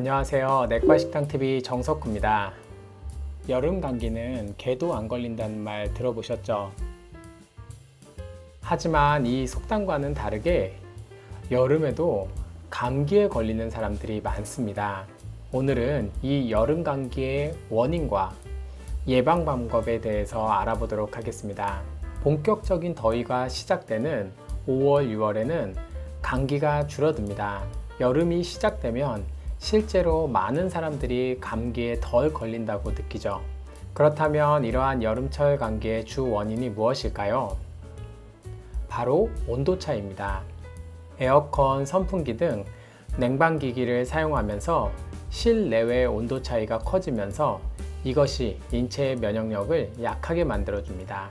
안녕하세요. 내과 식당TV 정석구입니다. 여름 감기는 개도 안 걸린다는 말 들어보셨죠? 하지만 이 속담과는 다르게 여름에도 감기에 걸리는 사람들이 많습니다. 오늘은 이 여름 감기의 원인과 예방 방법에 대해서 알아보도록 하겠습니다. 본격적인 더위가 시작되는 5월, 6월에는 감기가 줄어듭니다. 여름이 시작되면 실제로 많은 사람들이 감기에 덜 걸린다고 느끼죠. 그렇다면 이러한 여름철 감기의 주 원인이 무엇일까요? 바로 온도차입니다. 에어컨, 선풍기 등 냉방기기를 사용하면서 실내외 온도 차이가 커지면서 이것이 인체의 면역력을 약하게 만들어줍니다.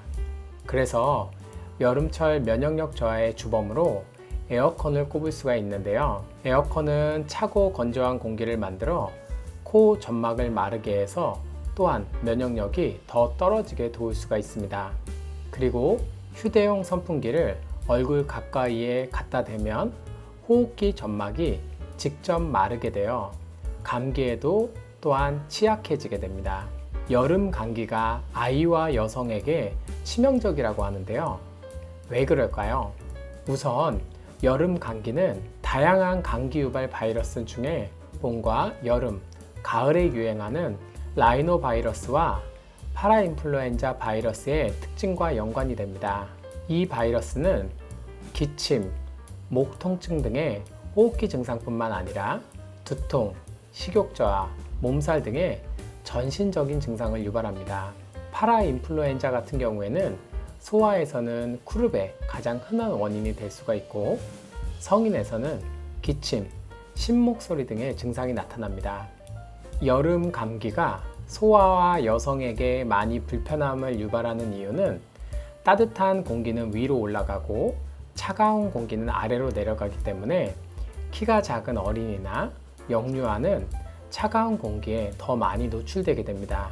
그래서 여름철 면역력 저하의 주범으로 에어컨을 꼽을 수가 있는데요. 에어컨은 차고 건조한 공기를 만들어 코 점막을 마르게 해서 또한 면역력이 더 떨어지게 도울 수가 있습니다. 그리고 휴대용 선풍기를 얼굴 가까이에 갖다 대면 호흡기 점막이 직접 마르게 되어 감기에도 또한 취약해지게 됩니다. 여름 감기가 아이와 여성에게 치명적이라고 하는데요. 왜 그럴까요? 우선 여름 감기는 다양한 감기 유발 바이러스 중에 봄과 여름, 가을에 유행하는 라이노 바이러스와 파라인플루엔자 바이러스의 특징과 연관이 됩니다. 이 바이러스는 기침, 목 통증 등의 호흡기 증상뿐만 아니라 두통, 식욕 저하, 몸살 등의 전신적인 증상을 유발합니다. 파라인플루엔자 같은 경우에는 소아에서는 쿠르베 가장 흔한 원인이 될 수가 있고 성인에서는 기침, 심목소리 등의 증상이 나타납니다. 여름 감기가 소아와 여성에게 많이 불편함을 유발하는 이유는 따뜻한 공기는 위로 올라가고 차가운 공기는 아래로 내려가기 때문에 키가 작은 어린이나 영유아는 차가운 공기에 더 많이 노출되게 됩니다.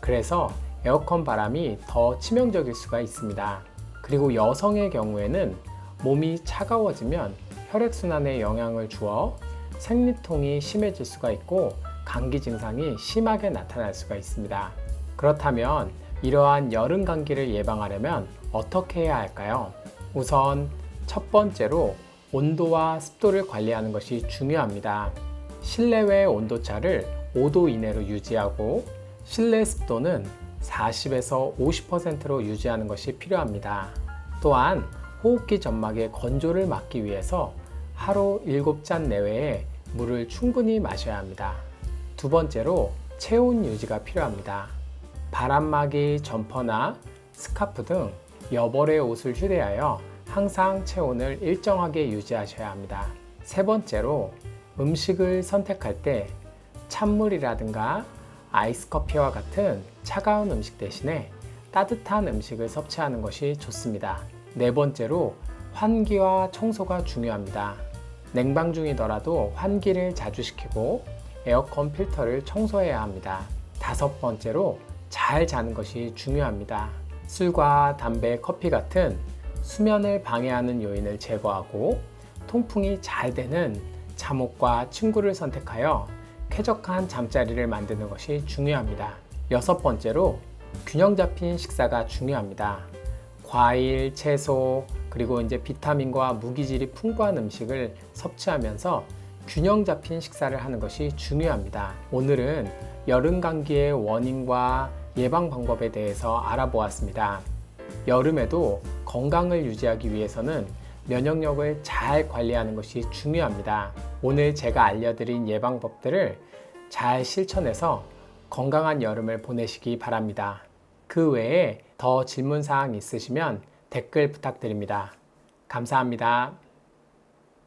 그래서 에어컨 바람이 더 치명적일 수가 있습니다. 그리고 여성의 경우에는 몸이 차가워지면 혈액순환에 영향을 주어 생리통이 심해질 수가 있고 감기 증상이 심하게 나타날 수가 있습니다. 그렇다면 이러한 여름 감기를 예방하려면 어떻게 해야 할까요? 우선 첫 번째로 온도와 습도를 관리하는 것이 중요합니다. 실내외 온도차를 5도 이내로 유지하고 실내 습도는 40에서 50%로 유지하는 것이 필요합니다. 또한 호흡기 점막의 건조를 막기 위해서 하루 7잔 내외에 물을 충분히 마셔야 합니다. 두 번째로 체온 유지가 필요합니다. 바람막이 점퍼나 스카프 등 여벌의 옷을 휴대하여 항상 체온을 일정하게 유지하셔야 합니다. 세 번째로 음식을 선택할 때 찬물이라든가 아이스 커피와 같은 차가운 음식 대신에 따뜻한 음식을 섭취하는 것이 좋습니다. 네 번째로 환기와 청소가 중요합니다. 냉방 중이더라도 환기를 자주 시키고 에어컨 필터를 청소해야 합니다. 다섯 번째로 잘 자는 것이 중요합니다. 술과 담배, 커피 같은 수면을 방해하는 요인을 제거하고 통풍이 잘 되는 잠옷과 침구를 선택하여 쾌적한 잠자리를 만드는 것이 중요합니다. 여섯 번째로 균형 잡힌 식사가 중요합니다. 과일, 채소, 그리고 이제 비타민과 무기질이 풍부한 음식을 섭취하면서 균형 잡힌 식사를 하는 것이 중요합니다. 오늘은 여름 감기의 원인과 예방 방법에 대해서 알아보았습니다. 여름에도 건강을 유지하기 위해서는 면역력을 잘 관리하는 것이 중요합니다. 오늘 제가 알려드린 예방법들을 잘 실천해서 건강한 여름을 보내시기 바랍니다. 그 외에 더 질문사항 있으시면 댓글 부탁드립니다. 감사합니다.